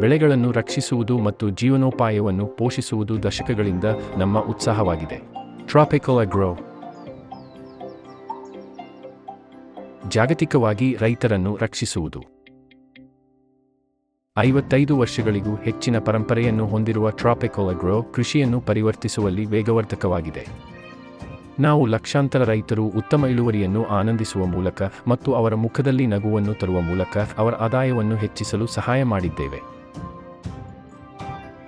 ಬೆಳೆಗಳನ್ನು ರಕ್ಷಿಸುವುದು ಮತ್ತು ಜೀವನೋಪಾಯವನ್ನು ಪೋಷಿಸುವುದು ದಶಕಗಳಿಂದ ನಮ್ಮ ಉತ್ಸಾಹವಾಗಿದೆ. ಟ್ರಾಪಿಕಲ್ ಅಗ್ರೋ ಜಾಗತಿಕವಾಗಿ ರೈತರನ್ನು ರಕ್ಷಿಸುವುದು. ಐವತ್ತೈದು ವರ್ಷಗಳಿಗೂ ಹೆಚ್ಚಿನ ಪರಂಪರೆಯನ್ನು ಹೊಂದಿರುವ ಟ್ರಾಪಿಕಲ್ ಅಗ್ರೋ ಕೃಷಿಯನ್ನು ಪರಿವರ್ತಿಸುವಲ್ಲಿ ವೇಗವರ್ಧಕವಾಗಿದೆ. ನಾವು ಲಕ್ಷಾಂತರ ರೈತರು ಉತ್ತಮ ಇಳುವರಿಯನ್ನು ಆನಂದಿಸುವ ಮೂಲಕ ಮತ್ತು ಅವರ ಮುಖದಲ್ಲಿ ನಗುವನ್ನು ತರುವ ಮೂಲಕ ಅವರ ಆದಾಯವನ್ನು ಹೆಚ್ಚಿಸಲು ಸಹಾಯ ಮಾಡಿದ್ದೇವೆ.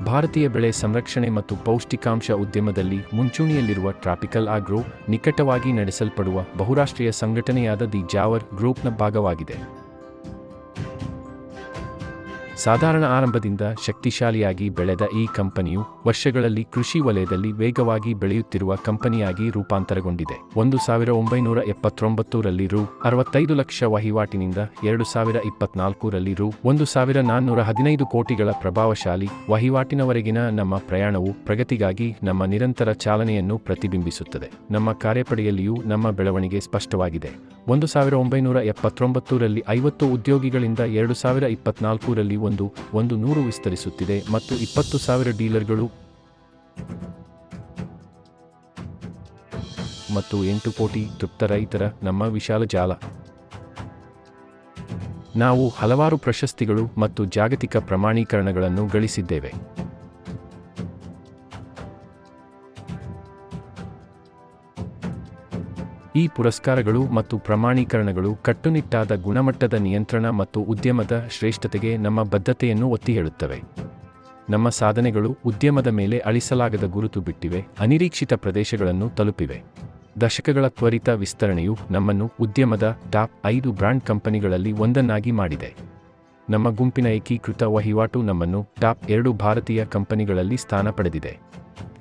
ಭಾರತೀಯ ಬೆಳೆ ಸಂರಕ್ಷಣೆ ಮತ್ತು ಪೌಷ್ಟಿಕಾಂಶ ಉದ್ಯಮದಲ್ಲಿ ಮುಂಚೂಣಿಯಲ್ಲಿರುವ ಟ್ರಾಪಿಕಲ್ ಆಗ್ರೋ ನಿಕಟವಾಗಿ ನಡೆಸಲ್ಪಡುವ ಬಹುರಾಷ್ಟ್ರೀಯ ಸಂಘಟನೆಯಾದ ದಿ ಜಾವರ್ ಗ್ರೂಪ್ನ ಭಾಗವಾಗಿದೆ. ಸಾಧಾರಣ ಆರಂಭದಿಂದ ಶಕ್ತಿಶಾಲಿಯಾಗಿ ಬೆಳೆದ ಈ ಕಂಪನಿಯು ವರ್ಷಗಳಲ್ಲಿ ಕೃಷಿ ವಲಯದಲ್ಲಿ ವೇಗವಾಗಿ ಬೆಳೆಯುತ್ತಿರುವ ಕಂಪನಿಯಾಗಿ ರೂಪಾಂತರಗೊಂಡಿದೆ. ಒಂದು ಸಾವಿರ ಒಂಬೈನೂರ ಎಪ್ಪತ್ತೊಂಬತ್ತರಲ್ಲಿ ರು. ಅರವತ್ತೈದು ಲಕ್ಷ ವಹಿವಾಟಿನಿಂದ ಎರಡು ಸಾವಿರ ಇಪ್ಪತ್ನಾಲ್ಕರಲ್ಲಿ ರು. ಒಂದು ಸಾವಿರ ನಾನ್ನೂರ ಹದಿನೈದು ಕೋಟಿಗಳ ಪ್ರಭಾವಶಾಲಿ ವಹಿವಾಟಿನವರೆಗಿನ ನಮ್ಮ ಪ್ರಯಾಣವು ಪ್ರಗತಿಗಾಗಿ ನಮ್ಮ ನಿರಂತರ ಚಾಲನೆಯನ್ನು ಪ್ರತಿಬಿಂಬಿಸುತ್ತದೆ. ನಮ್ಮ ಕಾರ್ಯಪಡೆಯಲ್ಲಿಯೂ ನಮ್ಮ ಬೆಳವಣಿಗೆ ಸ್ಪಷ್ಟವಾಗಿದೆ. ಒಂದು ಸಾವಿರ ಒಂಬೈನೂರ ಎಪ್ಪತ್ತೊಂಬತ್ತರಲ್ಲಿ ಐವತ್ತು ಉದ್ಯೋಗಿಗಳಿಂದ ಎರಡು ಸಾವಿರ ಇಪ್ಪತ್ನಾಲ್ಕರಲ್ಲಿ ಒಂದು ಒಂದು ನೂರು ವಿಸ್ತರಿಸುತ್ತಿದೆ ಮತ್ತು ಇಪ್ಪತ್ತು ಸಾವಿರ ಡೀಲರ್ಗಳು ಮತ್ತು ಎಂಟು ಕೋಟಿ ತೃಪ್ತ ರೈತರ ನಮ್ಮ ವಿಶಾಲ ಜಾಲ. ನಾವು ಹಲವಾರು ಪ್ರಶಸ್ತಿಗಳು ಮತ್ತು ಜಾಗತಿಕ ಪ್ರಮಾಣೀಕರಣಗಳನ್ನು ಗಳಿಸಿದ್ದೇವೆ. ಈ ಪುರಸ್ಕಾರಗಳು ಮತ್ತು ಪ್ರಮಾಣೀಕರಣಗಳು ಕಟ್ಟುನಿಟ್ಟಾದ ಗುಣಮಟ್ಟದ ನಿಯಂತ್ರಣ ಮತ್ತು ಉದ್ಯಮದ ಶ್ರೇಷ್ಠತೆಗೆ ನಮ್ಮ ಬದ್ಧತೆಯನ್ನು ಒತ್ತಿ ಹೇಳುತ್ತವೆ ನಮ್ಮ ಸಾಧನೆಗಳು ಉದ್ಯಮದ ಮೇಲೆ ಅಳಿಸಲಾಗದ ಗುರುತು ಬಿಟ್ಟಿವೆ, ಅನಿರೀಕ್ಷಿತ ಪ್ರದೇಶಗಳನ್ನು ತಲುಪಿವೆ. ದಶಕಗಳ ತ್ವರಿತ ವಿಸ್ತರಣೆಯು ನಮ್ಮನ್ನು ಉದ್ಯಮದ ಟಾಪ್ ಐದು ಬ್ರಾಂಡ್ ಕಂಪನಿಗಳಲ್ಲಿ ಒಂದನ್ನಾಗಿ ಮಾಡಿದೆ. ನಮ್ಮ ಗುಂಪಿನ ಏಕೀಕೃತ ವಹಿವಾಟು ನಮ್ಮನ್ನು ಟಾಪ್ ಎರಡು ಭಾರತೀಯ ಕಂಪನಿಗಳಲ್ಲಿ ಸ್ಥಾನ ಪಡೆದಿದೆ.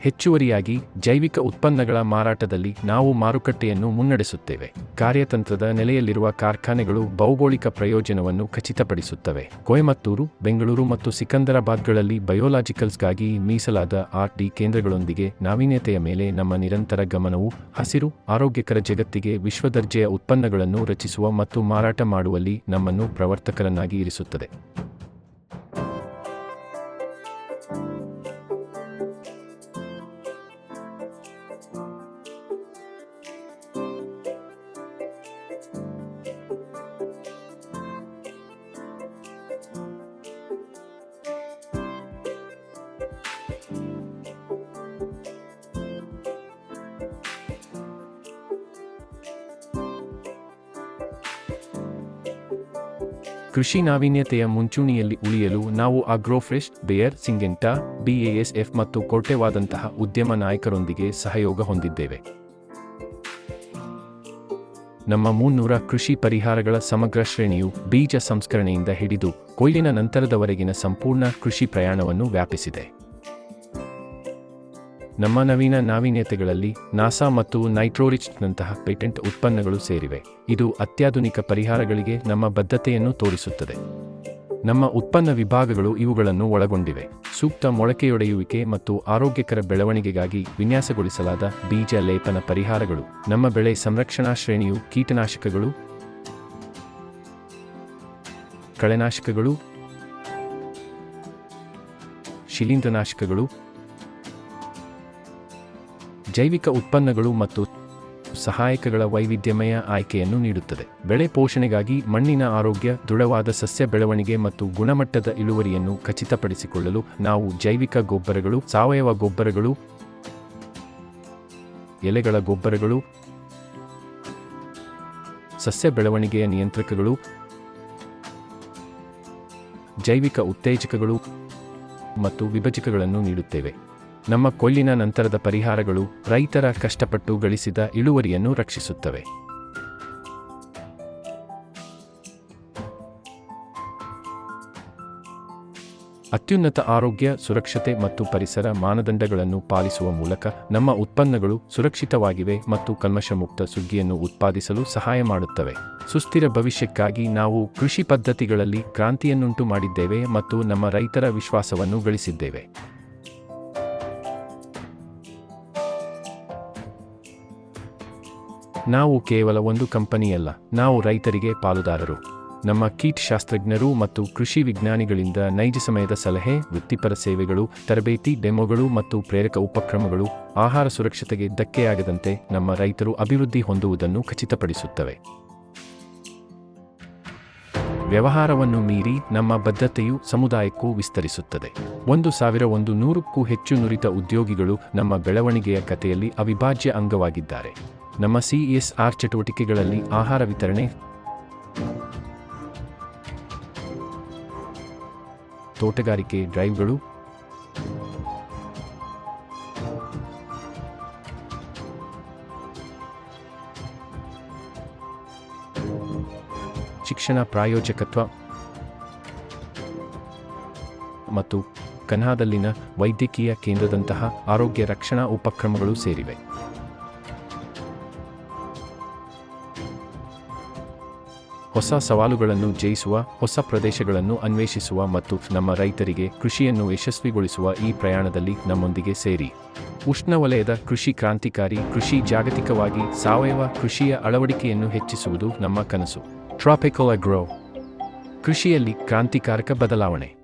ಹೆಚ್ಚುವರಿಯಾಗಿ ಜೈವಿಕ ಉತ್ಪನ್ನಗಳ ಮಾರಾಟದಲ್ಲಿ ನಾವು ಮಾರುಕಟ್ಟೆಯನ್ನು ಮುನ್ನಡೆಸುತ್ತೇವೆ. ಕಾರ್ಯತಂತ್ರದ ನೆಲೆಯಲ್ಲಿರುವ ಕಾರ್ಖಾನೆಗಳು ಭೌಗೋಳಿಕ ಪ್ರಯೋಜನವನ್ನು ಖಚಿತಪಡಿಸುತ್ತವೆ. ಕೊಯಮತ್ತೂರು, ಬೆಂಗಳೂರು ಮತ್ತು ಸಿಕಂದರಾಬಾದ್ಗಳಲ್ಲಿ ಬಯೋಲಾಜಿಕಲ್ಸ್ಗಾಗಿ ಮೀಸಲಾದ ಆರ್ ಡಿ ಕೇಂದ್ರಗಳೊಂದಿಗೆ ನಾವೀನ್ಯತೆಯ ಮೇಲೆ ನಮ್ಮ ನಿರಂತರ ಗಮನವು ಹಸಿರು, ಆರೋಗ್ಯಕರ ಜಗತ್ತಿಗೆ ವಿಶ್ವದರ್ಜೆಯ ಉತ್ಪನ್ನಗಳನ್ನು ರಚಿಸುವ ಮತ್ತು ಮಾರಾಟ ಮಾಡುವಲ್ಲಿ ನಮ್ಮನ್ನು ಪ್ರವರ್ತಕರನ್ನಾಗಿ ಇರಿಸುತ್ತದೆ. ಕೃಷಿ ನಾವೀನ್ಯತೆಯ ಮುಂಚೂಣಿಯಲ್ಲಿ ಉಳಿಯಲು ನಾವು ಅಗ್ರೋಫ್ರೆಶ್, ಬೇಯರ್, ಸಿಂಗೆಂಟಾ, ಬಿಎಎಸ್ಎಫ್ ಮತ್ತು ಕೋಟೆವಾದಂತಹ ಉದ್ಯಮ ನಾಯಕರೊಂದಿಗೆ ಸಹಯೋಗ ಹೊಂದಿದ್ದೇವೆ. ನಮ್ಮ ಮುನ್ನೂರ ಕೃಷಿ ಪರಿಹಾರಗಳ ಸಮಗ್ರ ಶ್ರೇಣಿಯು ಬೀಜ ಸಂಸ್ಕರಣೆಯಿಂದ ಹಿಡಿದು ಕೊಯ್ಲಿನ ನಂತರದವರೆಗಿನ ಸಂಪೂರ್ಣ ಕೃಷಿ ಪ್ರಯಾಣವನ್ನು ವ್ಯಾಪಿಸಿದೆ. ನಮ್ಮ ನವೀನ ನಾವೀನ್ಯತೆಗಳಲ್ಲಿ ನಾಸಾ ಮತ್ತು ನೈಟ್ರೋರಿಚ್ನಂತಹ ಪೇಟೆಂಟ್ ಉತ್ಪನ್ನಗಳು ಸೇರಿವೆ. ಇದು ಅತ್ಯಾಧುನಿಕ ಪರಿಹಾರಗಳಿಗೆ ನಮ್ಮ ಬದ್ಧತೆಯನ್ನು ತೋರಿಸುತ್ತದೆ. ನಮ್ಮ ಉತ್ಪನ್ನ ವಿಭಾಗಗಳು ಇವುಗಳನ್ನು ಒಳಗೊಂಡಿವೆ. ಸೂಕ್ತ ಮೊಳಕೆಯೊಡೆಯುವಿಕೆ ಮತ್ತು ಆರೋಗ್ಯಕರ ಬೆಳವಣಿಗೆಗಾಗಿ ವಿನ್ಯಾಸಗೊಳಿಸಲಾದ ಬೀಜ ಲೇಪನ ಪರಿಹಾರಗಳು. ನಮ್ಮ ಬೆಳೆ ಸಂರಕ್ಷಣಾ ಶ್ರೇಣಿಯು ಕೀಟನಾಶಕಗಳು, ಕಳೆನಾಶಕಗಳು, ಶಿಲೀಂಧ್ರನಾಶಕಗಳು ಜೈವಿಕ ಉತ್ಪನ್ನಗಳು ಮತ್ತು ಸಹಾಯಕಗಳ ವೈವಿಧ್ಯಮಯ ಆಯ್ಕೆಯನ್ನು ನೀಡುತ್ತದೆ. ಬೆಳೆ ಪೋಷಣೆಗಾಗಿ ಮಣ್ಣಿನ ಆರೋಗ್ಯ, ದೃಢವಾದ ಸಸ್ಯ ಬೆಳವಣಿಗೆ ಮತ್ತು ಗುಣಮಟ್ಟದ ಇಳುವರಿಯನ್ನು ಖಚಿತಪಡಿಸಿಕೊಳ್ಳಲು ನಾವು ಜೈವಿಕ ಗೊಬ್ಬರಗಳು, ಸಾವಯವ ಗೊಬ್ಬರಗಳು, ಎಲೆಗಳ ಗೊಬ್ಬರಗಳು, ಸಸ್ಯ ಬೆಳವಣಿಗೆಯ ನಿಯಂತ್ರಕಗಳು, ಜೈವಿಕ ಉತ್ತೇಜಕಗಳು ಮತ್ತು ವಿಭಜಕಗಳನ್ನು ನೀಡುತ್ತೇವೆ. ನಮ್ಮ ಕೊಲ್ಲಿನ ನಂತರದ ಪರಿಹಾರಗಳು ರೈತರ ಕಷ್ಟಪಟ್ಟು ಗಳಿಸಿದ ಇಳುವರಿಯನ್ನು ರಕ್ಷಿಸುತ್ತವೆ. ಅತ್ಯುನ್ನತ ಆರೋಗ್ಯ, ಸುರಕ್ಷತೆ ಮತ್ತು ಪರಿಸರ ಮಾನದಂಡಗಳನ್ನು ಪಾಲಿಸುವ ಮೂಲಕ ನಮ್ಮ ಉತ್ಪನ್ನಗಳು ಸುರಕ್ಷಿತವಾಗಿವೆ ಮತ್ತು ಕಲ್ಮಶಮುಕ್ತ ಸುಗ್ಗಿಯನ್ನು ಉತ್ಪಾದಿಸಲು ಸಹಾಯ ಮಾಡುತ್ತವೆ. ಸುಸ್ಥಿರ ಭವಿಷ್ಯಕ್ಕಾಗಿ ನಾವು ಕೃಷಿ ಪದ್ಧತಿಗಳಲ್ಲಿ ಕ್ರಾಂತಿಯನ್ನುಂಟು ಮಾಡಿದ್ದೇವೆ ಮತ್ತು ನಮ್ಮ ರೈತರ ವಿಶ್ವಾಸವನ್ನು ಗಳಿಸಿದ್ದೇವೆ. ನಾವು ಕೇವಲ ಒಂದು ಕಂಪನಿಯಲ್ಲ, ನಾವು ರೈತರಿಗೆ ಪಾಲುದಾರರು. ನಮ್ಮ ಕೀಟ್ ಶಾಸ್ತ್ರಜ್ಞರು ಮತ್ತು ಕೃಷಿ ವಿಜ್ಞಾನಿಗಳಿಂದ ನೈಜ ಸಮಯದ ಸಲಹೆ, ವೃತ್ತಿಪರ ಸೇವೆಗಳು, ತರಬೇತಿ, ಡೆಮೋಗಳು ಮತ್ತು ಪ್ರೇರಕ ಉಪಕ್ರಮಗಳು, ಆಹಾರ ಸುರಕ್ಷತೆಗೆ ಧಕ್ಕೆಯಾಗದಂತೆ ನಮ್ಮ ರೈತರು ಅಭಿವೃದ್ಧಿ ಹೊಂದುವುದನ್ನು ಖಚಿತಪಡಿಸುತ್ತವೆ. ವ್ಯವಹಾರವನ್ನು ಮೀರಿ ನಮ್ಮ ಬದ್ಧತೆಯು ಸಮುದಾಯಕ್ಕೂ ವಿಸ್ತರಿಸುತ್ತದೆ. ಒಂದು ಸಾವಿರ ಒಂದು ನೂರಕ್ಕೂ ಹೆಚ್ಚು ನುರಿತ ಉದ್ಯೋಗಿಗಳು ನಮ್ಮ ಬೆಳವಣಿಗೆಯ ಕಥೆಯಲ್ಲಿ ಅವಿಭಾಜ್ಯ ಅಂಗವಾಗಿದ್ದಾರೆ. ನಮ್ಮ ಸಿಇಎಸ್ಆರ್ ಚಟುವಟಿಕೆಗಳಲ್ಲಿ ಆಹಾರ ವಿತರಣೆ. ತೋಟಗಾರಿಕೆ ಡ್ರೈವ್ಗಳು. ಶಿಕ್ಷಣ ಪ್ರಾಯೋಜಕತ್ವ. ಮತ್ತು ಕನ್ಹಾದಲ್ಲಿನ ವೈದ್ಯಕೀಯ ಕೇಂದ್ರದಂತಹ ಆರೋಗ್ಯ ರಕ್ಷಣಾ ಉಪಕ್ರಮಗಳು ಸೇರಿವೆ. ಹೊಸ ಸವಾಲುಗಳನ್ನು ಜಯಿಸುವ, ಹೊಸ ಪ್ರದೇಶಗಳನ್ನು ಅನ್ವೇಷಿಸುವ ಮತ್ತು ನಮ್ಮ ರೈತರಿಗೆ ಕೃಷಿಯನ್ನು ಯಶಸ್ವಿಗೊಳಿಸುವ ಈ ಪ್ರಯಾಣದಲ್ಲಿ ನಮ್ಮೊಂದಿಗೆ ಸೇರಿ. ಉಷ್ಣವಲಯದ ಕೃಷಿ ಕ್ರಾಂತಿಕಾರಿ, ಕೃಷಿ ಜಾಗತಿಕವಾಗಿ ಸಾವಯವ ಕೃಷಿಯ ಅಳವಡಿಕೆಯನ್ನು ಹೆಚ್ಚಿಸುವುದು ನಮ್ಮ ಕನಸು. ಟ್ರಾಪಿಕಲ್ ಅಗ್ರೋ ಕೃಷಿಯಲ್ಲಿ ಕ್ರಾಂತಿಕಾರಕ ಬದಲಾವಣೆ.